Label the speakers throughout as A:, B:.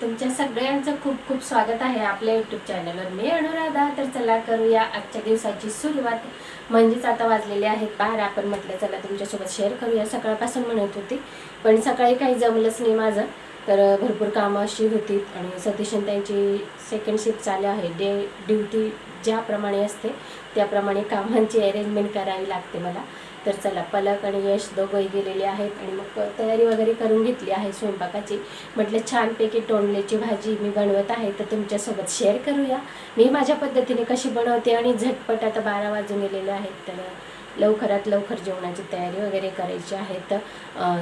A: तुमच्या सगळ्यांचं खूप खूप स्वागत आहे आपल्या युट्यूब चॅनलवर मी अनुराधा तर चला करूया आजच्या दिवसाची सुरुवात. म्हणजेच आता वाजलेले आहेत बाहेर आपण म्हटलं चला तुमच्यासोबत शेअर करूया. सकाळपासून म्हणत होती पण सकाळी काही जमलंच नाही माझं. तर भरपूर कामं अशी होती आणि सतीशन त्यांची सेकंड शिफ्ट चालू आहे. डे ड्युटी ज्याप्रमाणे असते त्याप्रमाणे कामांची अरेंजमेंट करावी लागते मला. तर चला पलक आणि यश दोघंही गेलेले आहेत आणि मग तयारी वगैरे करून घेतली आहे स्वयंपाकाची. म्हटलं छानपैकी तोंडल्याची भाजी मी बनवत आहे तर तुमच्यासोबत शेअर करूया. मी माझ्या पद्धतीने कशी बनवते आणि झटपट आता बारा वाजून गेलेले आहेत तर लवकरात लवकर जेवणाची तयारी वगैरे करायची आहे तर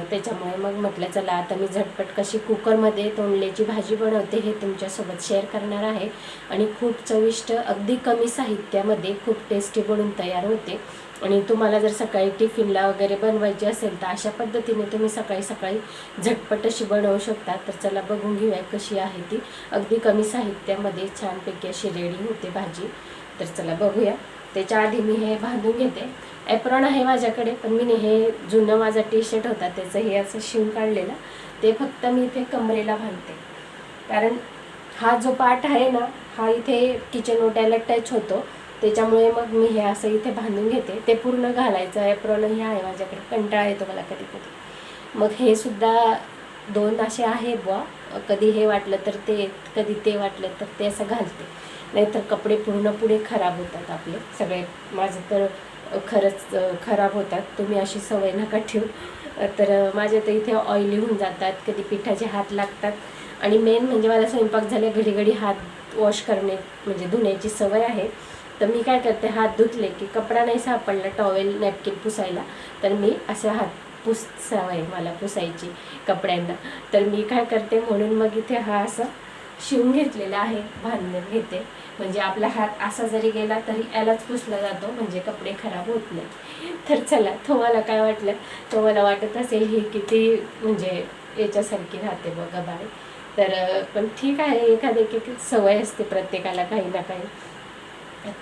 A: त्याच्यामुळे मग म्हटलं चला आता मी झटपट कशी कुकरमध्ये तोंडल्याची भाजी बनवते हे तुमच्यासोबत शेअर करणार आहे. आणि खूप चविष्ट अगदी कमी साहित्यामध्ये खूप टेस्टी बनून तयार होते. आणि तुम्हाला जर सकाळी टिफिनला वगैरे बनवायची असेल तर अशा पद्धतीने तुम्ही सकाळी सकाळी झटपट अशी बनवू शकता. तर चला बघून घेऊया कशी आहे ती. अगदी कमी साहित्यामध्ये छानपैकी अशी रेडी होते भाजी. तर चला बघूया. त्याच्या आधी मी हे बांधून घेते. ॲप्रॉन आहे माझ्याकडे पण मी हे जुनं माझा टी शर्ट होता त्याचं हे असं शिवून काढलेलं. ते फक्त मी इथे कमरेला बांधते. कारण हा जो पार्ट आहे ना हा इथे किचन ओट्याला टच होतो. त्याच्यामुळे मग मी हे असं इथे बांधून घेते. ते पूर्ण घालायचं एप्रॉन हे आहे माझ्याकडे कंटाळा येतो मला कधी कधी. मग हे सुद्धा दोन असे आहेत बुवा. कधी हे वाटलं तर ते कधी ते वाटलं तर ते असं घालते. नाहीतर कपडे पूर्ण पुढे खराब होतात आपले. सगळे माझं तर खरंच खराब होतात. तुम्ही अशी सवय नका ठेवू. तर माझे तर इथे ऑइली होऊन जातात. कधी पिठाचे हात लागतात. आणि मेन म्हणजे मला स्वयंपाक झाले घडी घडी हात वॉश करणे म्हणजे धुण्याची सवय आहे. तर मी काय करते हात धुतले की कपडा नाही सापडला टॉवेल नॅपकिन पुसायला तर मी असे हात पुस सवय मला पुसायची कपड्यांना. तर मी काय करते म्हणून मग इथे हा असं शिवून घेतलेलं आहे बांधण्यात घेते. म्हणजे आपला हात असा जरी गेला तरी यालाच पुसला जातो म्हणजे कपडे खराब होत नाही तर चला तुम्हाला काय वाटलं? तुम्हाला वाटत असेल ही किती म्हणजे याच्यासारखी राहते बघा बाय तर पण ठीक आहे एखाद्या एक सवय असते प्रत्येकाला काही ना काही.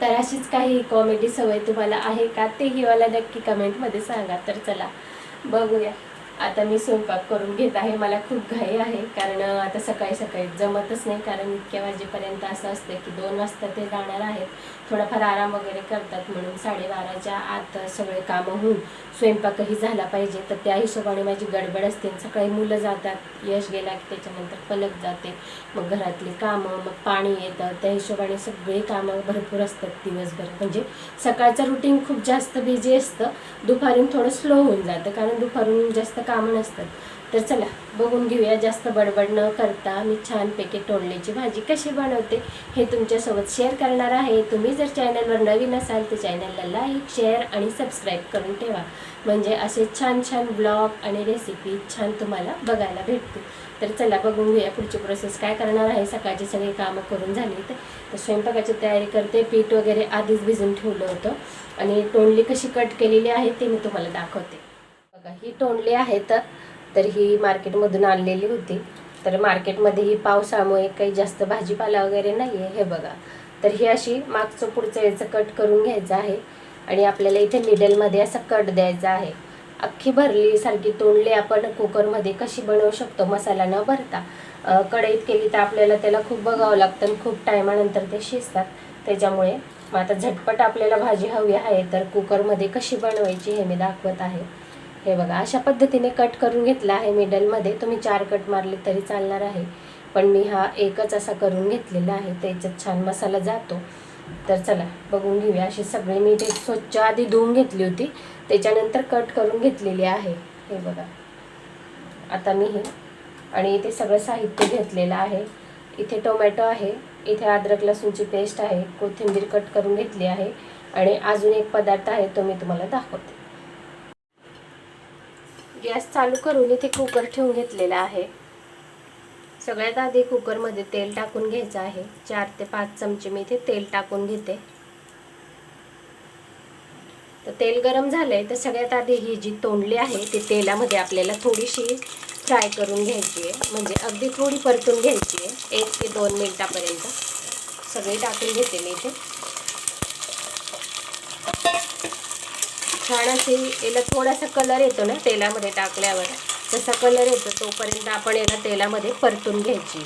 A: तर अशीच काही कॉमेडी सवय तुम्हाला आहे का? तेही मला नक्की कमेंटमध्ये सांगा. तर चला बघूया. आता मी स्वयंपाक करून घेत आहे. मला खूप घाई आहे. कारण आता सकाळी सकाळी जमतच नाही. कारण इतक्या वाजेपर्यंत असं असतं की दोन वाजता ते जाणार आहेत. थोडाफार आराम वगैरे करतात म्हणून साडेबाराच्या आत सगळे कामं होऊन स्वयंपाकही झाला पाहिजे. तर त्या हिशोबाने माझी गडबड असते. सकाळी मुलं जातात. यश गेला की त्याच्यानंतर पलक जाते. मग घरातली कामं मग पाणी येतं. त्या हिशोबाने सगळी कामं भरपूर असतात दिवसभर. म्हणजे सकाळचं रुटीन खूप जास्त बिझी असतं. दुपारून थोडं स्लो होऊन जातं. कारण दुपारून जास्त कामं नसतात. तर चला बघून घेऊया जास्त बडबड न करता मी छानपैकी तोंडल्याची भाजी कशी बनवते हे तुमच्यासोबत शेअर करणार आहे. तुम्ही जर चॅनलवर नवीन असाल तर चॅनलला लाईक शेअर आणि सबस्क्राईब करून ठेवा. म्हणजे असे छान छान ब्लॉग आणि रेसिपी छान तुम्हाला बघायला भेटतील. तर चला बघून घेऊया पुढची प्रोसेस काय करणार आहे. सकाळची सगळी कामं करून झाली तर तर स्वयंपाकाची तयारी करते. पीठ वगैरे आधीच भिजून ठेवलं होतं. आणि तोंडली कशी कट केलेली आहे ते मी तुम्हाला दाखवते. बघा ही तोंडली आहेत तर तर ही मार्केटमधून आणलेली होती. तर मार्केटमध्ये ही पावसामुळे काही जास्त भाजीपाला वगैरे नाही आहे हे बघा. तर ही अशी मागचं पुढचं याचं कट करून घ्यायचं आहे. आणि आपल्याला इथे मिडलमध्ये असा कट द्यायचा आहे. अख्खी भरली सारखी तोंडली आपण कुकरमध्ये कशी बनवू शकतो मसाला न भरता. कढईत केली तर आपल्याला त्याला खूप बघावं लागतं आणि खूप टायमानंतर ते शिजतात. त्याच्यामुळे मग आता झटपट आपल्याला भाजी हवी आहे तर कुकरमध्ये कशी बनवायची हे मी दाखवत आहे. हे बघा अशा पद्धतीने कट करून घेतला आहे मिडलमध्ये तुम्ही चार कट मारले तरी चालणार आहे. पण मी हा एकच असा करून घेतलेला आहे. त्याच्यात छान मसाला जातो. तर चला बघून घेऊया. अशी सगळी मी ते स्वच्छ आधी धुवून घेतली होती. त्याच्यानंतर कट करून घेतलेली आहे. हे बघा. आता मी हे आणि इथे सगळं साहित्य घेतलेलं आहे. इथे टोमॅटो आहे. इथे अद्रक लसूणची पेस्ट आहे. कोथिंबीर कट करून घेतली आहे. आणि अजून एक पदार्थ आहे तो मी तुम्हाला दाखवते. गॅस चालू करून इथे कुकर ठेवून घेतलेला आहे. सगळ्यात आधी कुकरमध्ये तेल टाकून घ्यायचं आहे. चार ते पाच चमचे मी इथे तेल टाकून घेते. तर तेल गरम झालंय तर सगळ्यात आधी ही जी तोंडली आहे ती तेलामध्ये आपल्याला थोडीशी फ्राय करून घ्यायची आहे. म्हणजे अगदी थोडी परतून घ्यायची आहे. एक ते दोन मिनिटापर्यंत सगळी टाकून घेते मी इथे. छान असे याला थोडासा कलर येतो ना तेलामध्ये टाकल्यावर. जसा कलर येतो तोपर्यंत आपण याला तेलामध्ये परतून घ्यायची.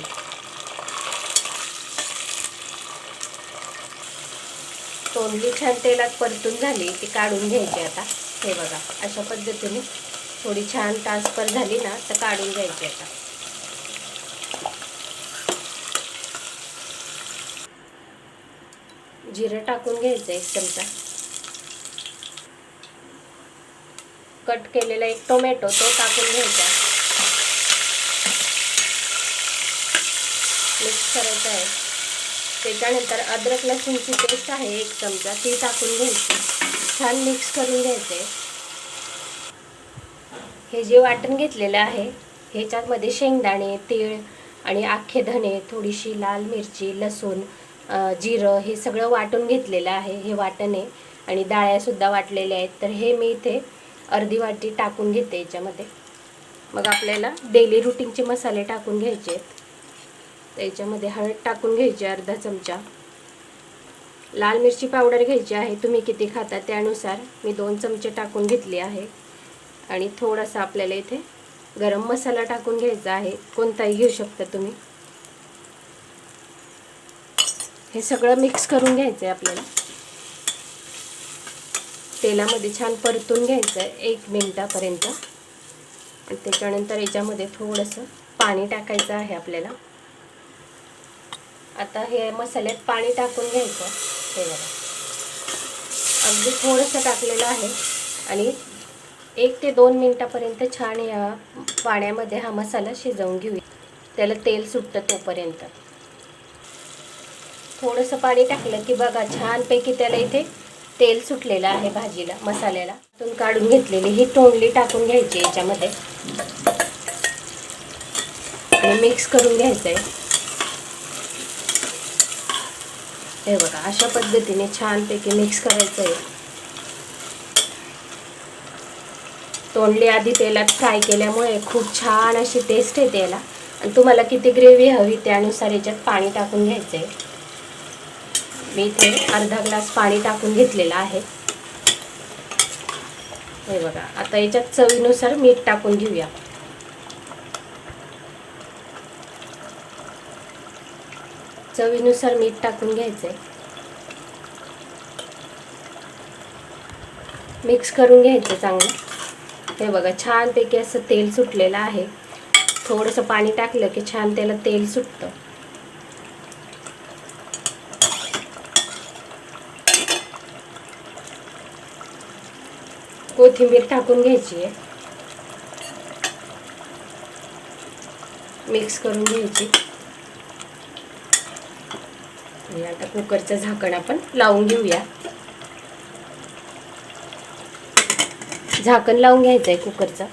A: तोंडली छान तेलात परतून झाली ती काढून घ्यायची आता. हे बघा अशा पद्धतीने थोडी छान ट्रान्सफर झाली ना तर काढून घ्यायची आता. जिरं टाकून घ्यायचं एक चमचा. कट केलेला एक टोमॅटो तो टाकून घ्यायचा. मिक्स करायचं आहे. त्याच्यानंतर अद्रक लसूणची पेस्ट आहे एक चमचा ती टाकून घ्यायची. छान मिक्स करून घ्यायचे. हे जे वाटण घेतलेलं आहे ह्याच्यामध्ये शेंगदाणे तीळ आणि अख्खे धणे थोडीशी लाल मिरची लसूण जिरं हे सगळं वाटून घेतलेलं आहे हे वाटण आहे. आणि डाळ्यासुद्धा वाटलेल्या आहेत. तर हे मी इथे अर्धी वाटी टाकून घेते याच्यामध्ये. मग आपल्याला डेली रुटीनचे मसाले टाकून घ्यायचे आहेत. त्याच्यामध्ये हळद टाकून घ्यायची अर्धा चमचा. लाल मिरची पावडर घ्यायची आहे तुम्ही किती खाता त्यानुसार मी दोन चमचे टाकून घेतली आहे. आणि थोडासा आपल्याला इथे गरम मसाला टाकून घ्यायचा आहे कोणताही घेऊ शकता तुम्ही. हे सगळं मिक्स करून घ्यायचं आहे आपल्याला. तेलामध्ये छान परतून घ्यायचं आहे एक मिनटापर्यंत. आणि त्याच्यानंतर याच्यामध्ये थोडंसं पाणी टाकायचं आहे आपल्याला. आता हे मसाल्यात पाणी टाकून घ्यायचं हे बघा. अगदी थोडंसं टाकलेलं आहे. आणि एक ते दोन मिनटापर्यंत छान या पाण्यामध्ये हा मसाला शिजवून घेऊया. त्याला तेल सुटतं तोपर्यंत. थोडंसं पाणी टाकलं की बघा छानपैकी त्याला इथे तेल सुटलेलं आहे भाजीला मसाल्याला. त्यातून काढून घेतलेली ही तोंडली टाकून घ्यायची याच्यामध्ये. आणि मिक्स करून घ्यायचं आहे हे बघा अशा पद्धतीने छानपैकी मिक्स करायचं आहे तोंडली आधी तेलात फ्राय केल्यामुळे खूप छान अशी टेस्ट येते याला. आणि तुम्हाला किती ग्रेव्ही हवी त्यानुसार याच्यात पाणी टाकून घ्यायचं आहे मी इथे अर्धा ग्लास पाणी टाकून घेतलेलं आहे. हे बघा आता याच्यात चवीनुसार मीठ टाकून घेऊया. चवीनुसार मीठ टाकून घ्यायचंय. मिक्स करून घ्यायचं चांगलं. हे बघा छानपैकी असं तेल सुटलेलं आहे. थोडंसं पाणी टाकलं की छान त्याला तेल सुटतं. कोथिंबीर टाकून घ्यायची आहे. मिक्स करून घ्यायची. आणि आता कुकरचं झाकण आपण लावून घेऊया. झाकण लावून घ्यायचं आहे कुकरचं.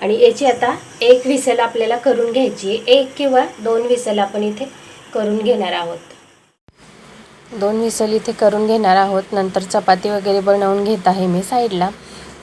A: आणि याची आता एक विसल आपल्याला करून घ्यायची आहे. एक किंवा दोन विसल आपण इथे करून घेणार आहोत. दोन विसल इथे करून घेणार आहोत. नंतर चपाती वगैरे बनवून घेत आहे मी साईडला.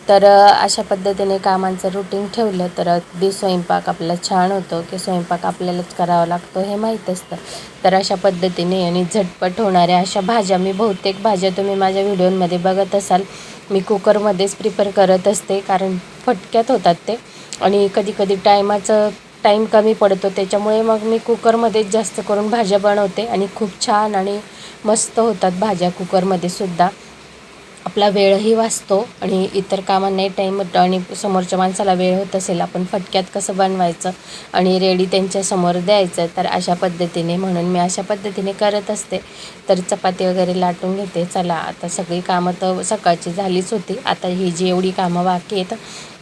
A: तर अशा पद्धतीने कामांचं रुटीन ठेवलं तर अगदी स्वयंपाक आपला छान होतो की स्वयंपाक आपल्यालाच करावा लागतो हे माहीत असतं. तर अशा पद्धतीने आणि झटपट होणाऱ्या अशा भाज्या मी बहुतेक भाज्या तुम्ही माझ्या व्हिडिओमध्ये बघत असाल. मी कुकरमध्येच प्रिपेअर करत असते कारण फटक्यात होतात ते. आणि कधी कधी टायमाचं टाईम कमी पडतो त्याच्यामुळे मग मी कुकरमध्येच जास्त करून भाज्या बनवते. आणि खूप छान आणि मस्त होतात भाज्या कुकरमध्ये सुद्धा. आपला वेळही वाचतो आणि इतर कामांनाही टाईम होतो आणि समोरच्या माणसाला वेळ होत असेल आपण फटक्यात कसं बनवायचं आणि रेडी त्यांच्यासमोर द्यायचं तर अशा पद्धतीने म्हणून मी अशा पद्धतीने करत असते. तर चपाती वगैरे लाटून घेते. चला आता सगळी कामं तर सकाळची झालीच होती. आता ही जी एवढी कामं बाकी आहेत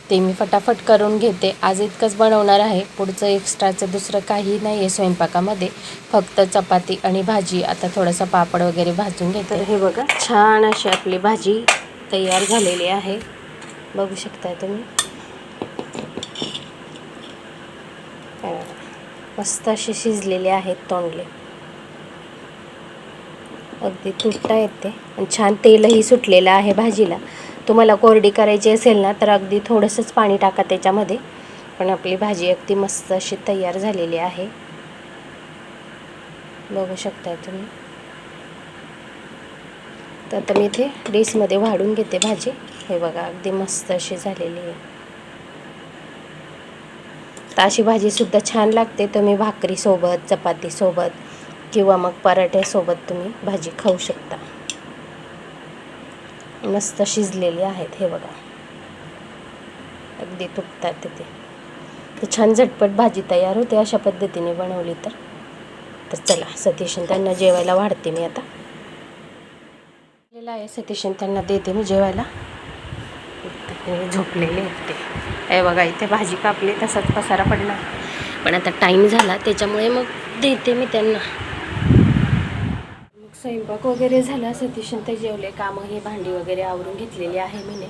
A: ते मी फटाफट करून घेते. आज इतकंच बनवणार आहे. पुढचं एक्स्ट्राचं दुसरं काही नाही आहे स्वयंपाकामध्ये. फक्त चपाती आणि भाजी. आता थोडासा पापड वगैरे भाजून घेते. तर हे बघा छान अशी आपली भाजी तयार झालेली आहे. बघू शकताय तुम्ही. मस्त असे शिजलेले आहेत तोंडले. अगदी तुटता येते. आणि छान तेलही सुटलेलं आहे भाजीला. तुम्हाला कोरडी करायची असेल ना तर अगदी थोडंसंच पाणी टाका त्याच्यामध्ये. पण आपली भाजी अगदी मस्त अशी तयार झालेली आहे. बघू शकताय तुम्ही. तर आता मी इथे डिशमध्ये वाढून घेते भाजी. हे बघा अगदी मस्त अशी झालेली आहे. तर अशी भाजीसुद्धा छान लागते. तुम्ही भाकरीसोबत चपातीसोबत किंवा मग पराठ्यासोबत तुम्ही भाजी खाऊ शकता. मस्त शिजलेले आहेत हे बघा. अगदी तुटतात तिथे तर छान झटपट भाजी तयार होते अशा पद्धतीने बनवली तर. तर चला सतीशन त्यांना जेवायला वाढते मी आता. आहे सतीशन त्यांना देते मी जेवायला. झोपलेले होते ते. हे बघा इथे भाजी कापली तसाच पसारा पडला पण आता टाईम झाला त्याच्यामुळे मग देते मी त्यांना. स्वयंपाक वगैरे झाला सतीशन ते जेवले. कामं हे भांडी वगैरे आवरून घेतलेली आहे म्हणे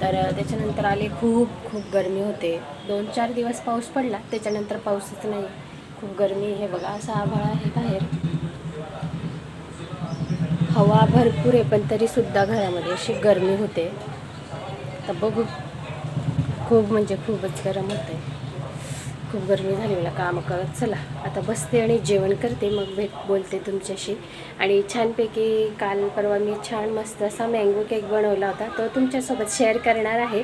A: तर त्याच्यानंतर आले खूप खूप गरमी होते. दोन चार दिवस पाऊस पडला. त्याच्यानंतर पाऊसच नाही. खूप गरमी. हे बघा असा आभाळ आहे बाहेर. हवा भरपूर आहे पण तरीसुद्धा घरामध्ये अशी गरमी होते. तर बघू. खूप म्हणजे खूपच गरम होतं आहे खूप गरमी झाली मला कामं करत. चला आता बसते आणि जेवण करते. मग भेट बोलते तुमच्याशी. आणि छानपैकी काल परवा मी छान मस्त असा मँगो केक बनवला होता. तो तुमच्यासोबत शेअर करणार आहे.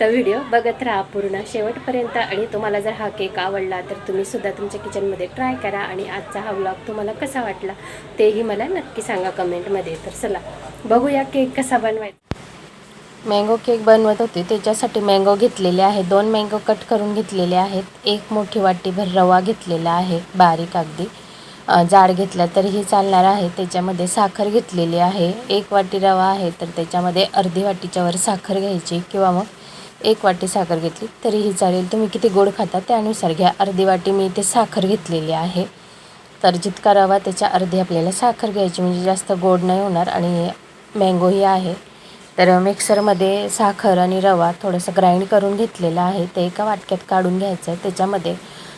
A: तर व्हिडिओ बघत राहा पूर्ण शेवटपर्यंत. आणि तुम्हाला जर हा केक आवडला तर तुम्ही सुद्धा तुमच्या किचनमध्ये ट्राय करा. आणि आजचा हा व्लॉग तुम्हाला कसा वाटला तेही मला नक्की सांगा कमेंटमध्ये तर चला बघूया केक कसा बनवायचा. मँगो केक बनवत होते. त्याच्यासाठी मँगो घेतलेले आहे. दोन मँगो कट करून घेतलेले आहेत. एक मोठी वाटीभर रवा घेतलेला आहे. बारीक अगदी. जाड घेतला तरीही चालणार आहे. त्याच्यामध्ये साखर घेतलेली आहे. एक वाटी रवा आहे. तर त्याच्यामध्ये अर्धी वाटीच्यावर साखर घ्यायची किंवा मग एक वाटी साखर घेतली तरीही चालेल. तुम्ही किती गोड खाता त्यानुसार घ्या. अर्धी वाटी मी इथे साखर घेतलेली आहे. तर जितका रवा त्याच्या अर्धी आपल्याला साखर घ्यायची म्हणजे जास्त गोड नाही होणार आणि मँगोही आहे. तर मिक्सरमध्ये साखर आणि रवा थोडंसं ग्राइंड करून घेतलेलं आहे. ते एका वाटक्यात काढून घ्यायचं आहे. त्याच्यामध्ये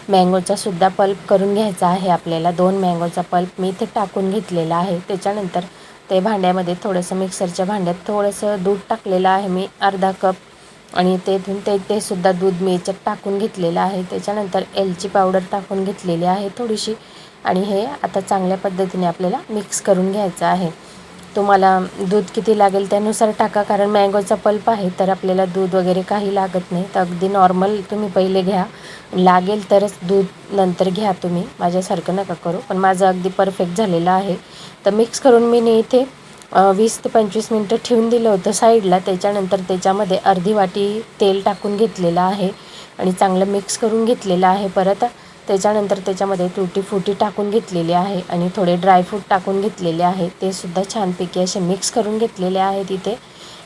A: मँगोचा सुद्धा पल्प करून घ्यायचा आहे आपल्याला. दोन मँगोचा पल्प मी इथे टाकून घेतलेला आहे. त्याच्यानंतर ते भांड्यामध्ये थोडंसं मिक्सरच्या भांड्यात थोडंसं दूध टाकलेलं आहे मी. अर्धा कप आणि तेथून ते ते सुद्धा दूध मी याच्यात टाकून घेतलेलं आहे. त्याच्यानंतर एलची पावडर टाकून घेतलेली आहे थोडीशी. आणि हे आता चांगल्या पद्धतीने आपल्याला मिक्स करून घ्यायचं आहे. तुम्हाला दूध किती लागेल त्यानुसार टाका कारण मँगोचा पल्प आहे तर आपल्याला दूध वगैरे काही लागत नाही. तर अगदी नॉर्मल तुम्ही पहिले घ्या. लागेल तरच दूध नंतर घ्या तुम्ही. माझ्यासारखं नका करू. पण माझं अगदी परफेक्ट झालेलं आहे. तर मिक्स करून मी इथे वीस ते पंचवीस मिनटं ठेवून दिलं होतं साईडला त्याच्यानंतर त्याच्यामध्ये अर्धी वाटी तेल टाकून घेतलेलं आहे. आणि चांगलं मिक्स करून घेतलेलं आहे. परत त्याच्यानंतर त्याच्यामध्ये तुटी फुटी टाकून घेतलेली आहे आणि थोडे ड्रायफ्रूट टाकून घेतलेले आहे. ते सुद्धा छानपैकी असे मिक्स करून घेतलेले आहेत इथे.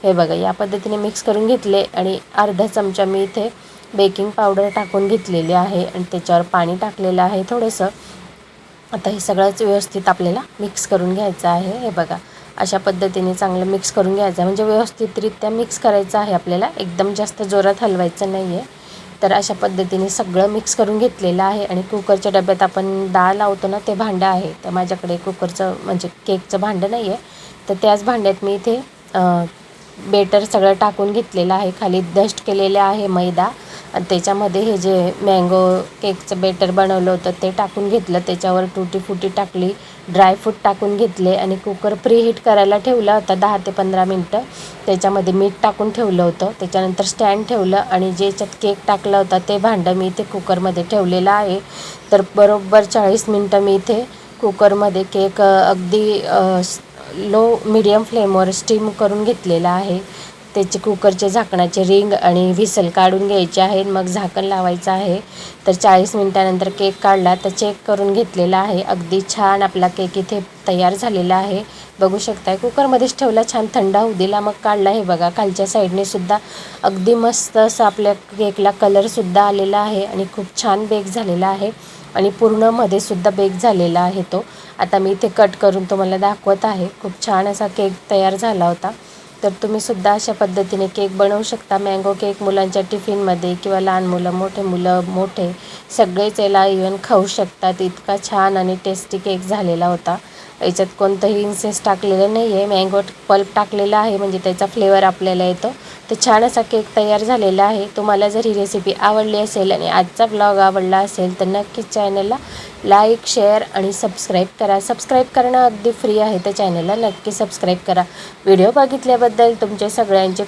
A: हे बघा या पद्धतीने मिक्स करून घेतले आणि अर्धा चमचा मी इथे बेकिंग पावडर टाकून घेतलेली आहे आणि त्याच्यावर पाणी टाकलेलं आहे थोडंसं. आता हे सगळंच व्यवस्थित आपल्याला मिक्स करून घ्यायचं आहे. हे बघा अशा पद्धतीने चांगलं मिक्स करून घ्यायचं आहे. म्हणजे व्यवस्थितरित्या मिक्स करायचं आहे आपल्याला. एकदम जास्त जोरात हलवायचं नाही आहे तर अशा पद्धतीने सगळं मिक्स करून घेतलेलं आहे आणि कुकरच्या डब्यात आपण डाळ लावतो ना ते भांडं आहे. तर माझ्याकडे कुकरचं म्हणजे केकचं भांडं नाही आहे तर त्याच भांड्यात मी इथे बेटर सगळं टाकून घेतलेलं आहे. खाली डस्ट केलेलं आहे मैदा. त्याच्यामध्ये हे जे मँगो केकचं बेटर बनवलं होतं ते टाकून घेतलं. त्याच्यावर टुटी फुटी टाकली ड्रायफ्रूट टाकून घेतले आणि कुकर प्रीहीट करायला ठेवला होता दहा ते पंधरा मिनटं. त्याच्यामध्ये मीठ टाकून ठेवलं होतं. त्याच्यानंतर स्टँड ठेवलं आणि ज्याच्यात केक टाकला होता ते भांडं मी इथे कुकरमध्ये ठेवलेलं आहे. तर बरोबर चाळीस मिनटं मी इथे कुकरमध्ये केक अगदी लो मिडियम फ्लेमवर स्टीम करून घेतलेला आहे. त्याचे कुकरचे झाकणाचे रिंग आणि व्हिसल काढून घ्यायचे आहे. मग झाकण लावायचं आहे. तर चाळीस मिनटानंतर केक काढला तर चेक करून घेतलेला आहे. अगदी छान आपला केक इथे तयार झालेला आहे. बघू शकताय कुकरमध्येच ठेवला छान थंड होऊ दिला मग काढला. हे बघा खालच्या साईडने सुद्धा अगदी मस्त असं आपल्या केकला कलरसुद्धा आलेला आहे आणि खूप छान बेक झालेला आहे आणि पूर्णमध्ये सुद्धा बेक झालेला आहे तो. आता मी इथे कट करून तुम्हाला दाखवत आहे. खूप छान असा केक तयार झाला होता. तर तुम्ही सुद्धा अशा पद्धतीने केक बनवू शकता. मँगो केक मुलांच्या टिफिनमध्ये किंवा लहान मुलं मोठे मुलं मोठे सगळेच याला इवन खाऊ शकतात. इतका छान आणि टेस्टी केक झालेला होता. याच्यात कोणतंही इन्सेस टाकलेलं नाही आहे मँगो पल्प टाकलेला आहे म्हणजे त्याचा फ्लेवर आपल्याला येतो. तर छान असा केक तयार झालेला आहे. तुम्हाला जर ही रेसिपी आवडली असेल आणि आजचा ब्लॉग आवडला असेल तर नक्कीच चॅनलला लाईक शेअर आणि सबस्क्राईब करा. सबस्क्राईब करणं अगदी फ्री आहे तर चॅनलला नक्की सबस्क्राईब करा. व्हिडिओ बघितल्याबद्दल तुमचे सगळ्यांचे